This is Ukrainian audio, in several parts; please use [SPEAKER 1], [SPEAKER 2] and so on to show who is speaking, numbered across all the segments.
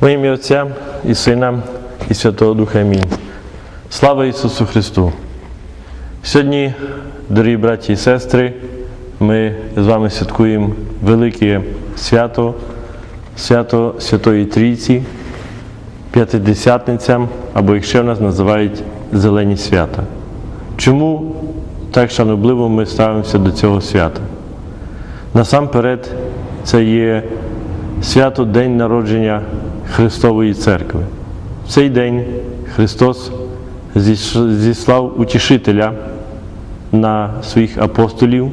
[SPEAKER 1] Во ім'я Отця і Сина, і Святого Духа Амінь. Слава Ісусу Христу! Сьогодні, дорогі браті і сестри, ми з вами святкуємо велике свято, свято Святої Трійці, П'ятидесятниця, або як ще в нас називають Зелені свята. Чому так шанобливо ми ставимося до цього свята? Насамперед, це є свято День народження Христової Церкви. В цей день Христос зіслав утішителя на своїх апостолів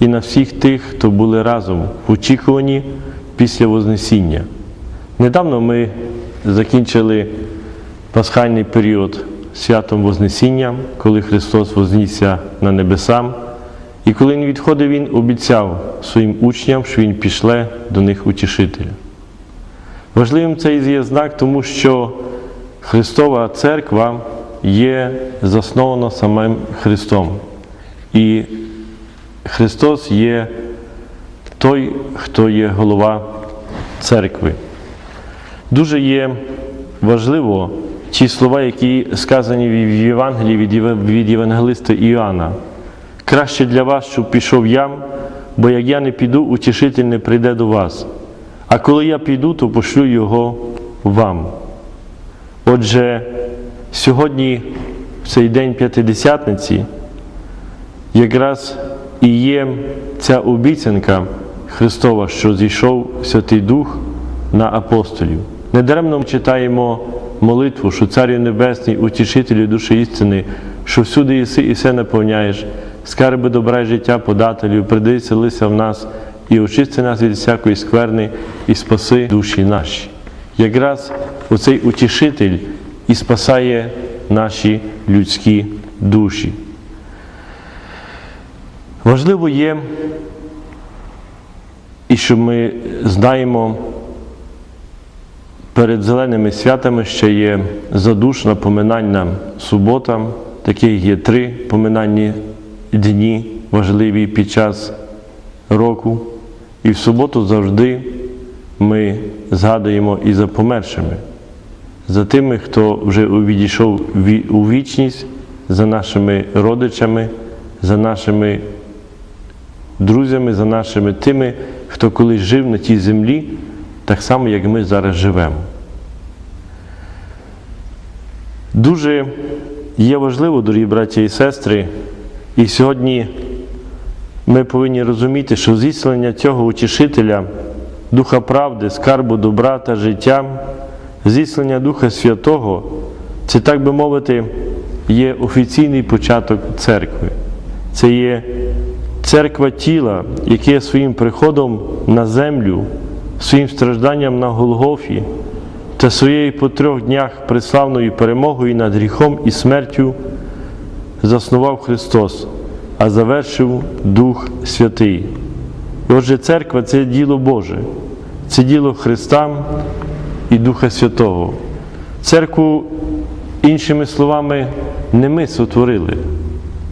[SPEAKER 1] і на всіх тих, хто були разом в очікуванні після Вознесіння. Недавно ми закінчили пасхальний період святом Вознесіння, коли Христос вознісся на небесам. І коли Він відходив, Він обіцяв своїм учням, що Він пішле до них утішителя. Важливим цей є знак, тому що Христова Церква є заснована самим Христом. І Христос є той, хто є голова церкви. Дуже є важливо ті слова, які сказані в Євангелії від Єва- Євангелиста Іоанна. Краще для вас, щоб пішов я, бо як я не піду, утішитель не прийде до вас. А коли я піду, то пошлю його вам. Отже, сьогодні, в цей день П'ятидесятниці, якраз і є ця обіцянка Христова, що зійшов Святий Дух на апостолів. Недаремно ми читаємо молитву, що Царю Небесний, утішителю душі істини, що всюди єси і все наповняєш, скарби добра життя подателю, приди селися в нас і очисти нас від всякої скверни і спаси душі наші. Якраз оцей утішитель і спасає наші людські душі. Важливо є, і що ми знаємо, перед зеленими святами ще є задушна поминальна субота, таких є три поминальні дні, важливі під час року. І в суботу завжди ми згадуємо і за помершими, за тими, хто вже відійшов у вічність, за нашими родичами, за нашими друзями, за нашими тими, хто колись жив на тій землі, так само, як ми зараз живемо. Дуже є важливо, дорогі браті і сестри, і сьогодні ми повинні розуміти, що зіслання цього утішителя, Духа правди, скарбу добра та життя, зіслання Духа Святого, це, так би мовити, є офіційний початок церкви. Це є церква тіла, яке своїм приходом на землю, своїм стражданням на Голгофі та своєю по трьох днях преславною перемогою над гріхом і смертю заснував Христос, а завершив Дух Святий. І Отже, церква це діло Боже, це діло Христа і Духа Святого. Церкву, іншими словами, не ми сотворили.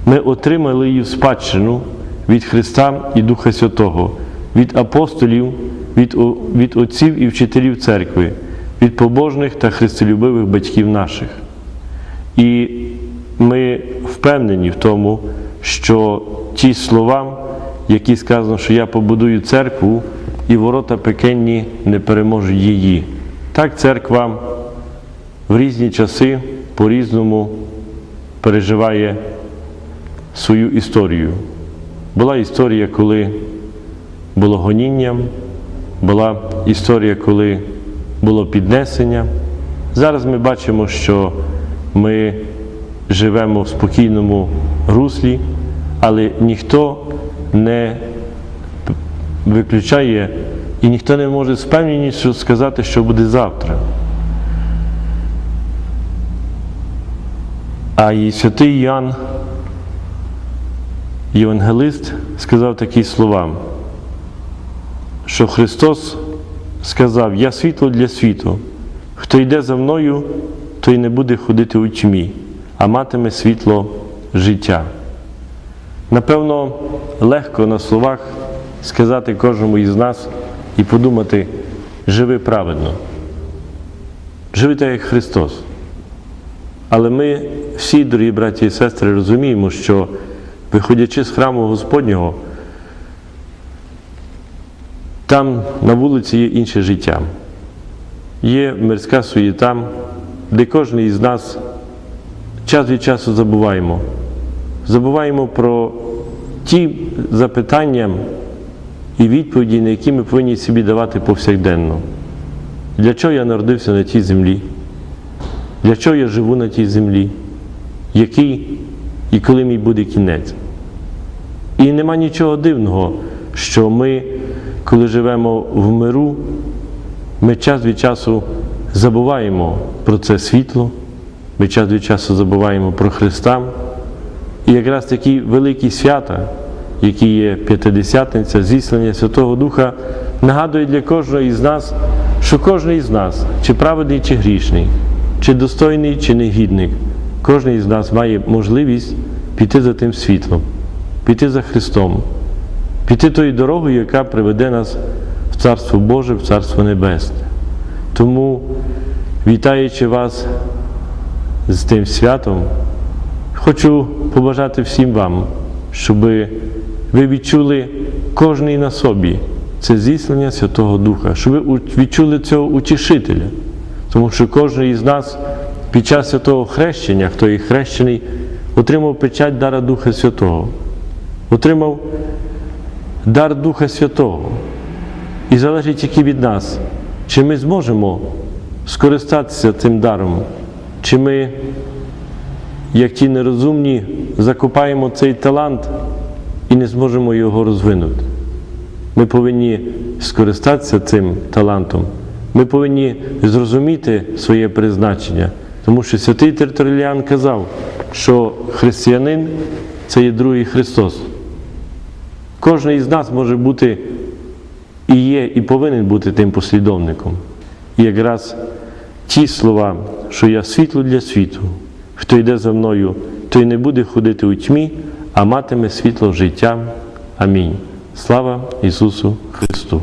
[SPEAKER 1] Ми отримали її в спадщину від Христа і Духа Святого, від апостолів, від, від отців і вчителів церкви, від побожних та христолюбивих батьків наших. І ми впевнені в тому, що ті слова, які сказано, що я побудую церкву, і ворота пекельні не переможуть її. Так церква в різні часи по-різному переживає свою історію. Була історія, коли було гоніння, була історія, коли було піднесення. Зараз ми бачимо, що ми живемо в спокійному руслі, але ніхто не виключає і ніхто не може з певністю сказати, що буде завтра. А і святий Ян, євангелист, сказав такі слова, що Христос сказав: Я світло для світу. Хто йде за мною, той не буде ходити у тьмі, а матиме світло життя. Напевно, легко на словах сказати кожному із нас і подумати, живи праведно. живете як Христос. Але ми всі, дорогі браті і сестри, розуміємо, що виходячи з храму Господнього, там на вулиці є інше життя. Є мирська суєта, де кожен із нас час від часу забуваємо. Забуваємо про ті запитання і відповіді, на які ми повинні собі давати повсякденно. Для чого я народився на тій землі? Для чого я живу на тій землі? Який і коли мій буде кінець? І нема нічого дивного, що ми, коли живемо в миру, ми час від часу забуваємо про це світло, ми час від часу забуваємо про Христа. І якраз такі великі свята, які є П'ятидесятниця, зіслання Святого Духа, нагадують для кожного із нас, що кожен із нас, чи праведний, чи грішний, чи достойний, чи негідник, кожен із нас має можливість піти за тим світлом, піти за Христом, піти тою дорогою, яка приведе нас в Царство Боже, в Царство Небесне. Тому, вітаючи вас з тим святом, хочу побажати всім вам, щоб ви відчули кожний на собі це зіслання Святого Духа, щоб ви відчули цього утішителя. Тому що кожен із нас під час святого хрещення, хто є хрещений, отримав печать дара Духа Святого, отримав дар Духа Святого. І залежить тільки від нас, чи ми зможемо скористатися цим даром, чи ми, як ті нерозумні, закопаємо цей талант і не зможемо його розвинути. Ми повинні скористатися цим талантом. Ми повинні зрозуміти своє призначення, тому що святий Терторілян казав, що християнин це є другий Христос. Кожен із нас може бути і є, і повинен бути тим послідовником. І якраз ті слова, що я світло для світу, хто йде за мною, той не буде ходити у тьмі, а матиме світло життя. Амінь. Слава Ісусу Христу!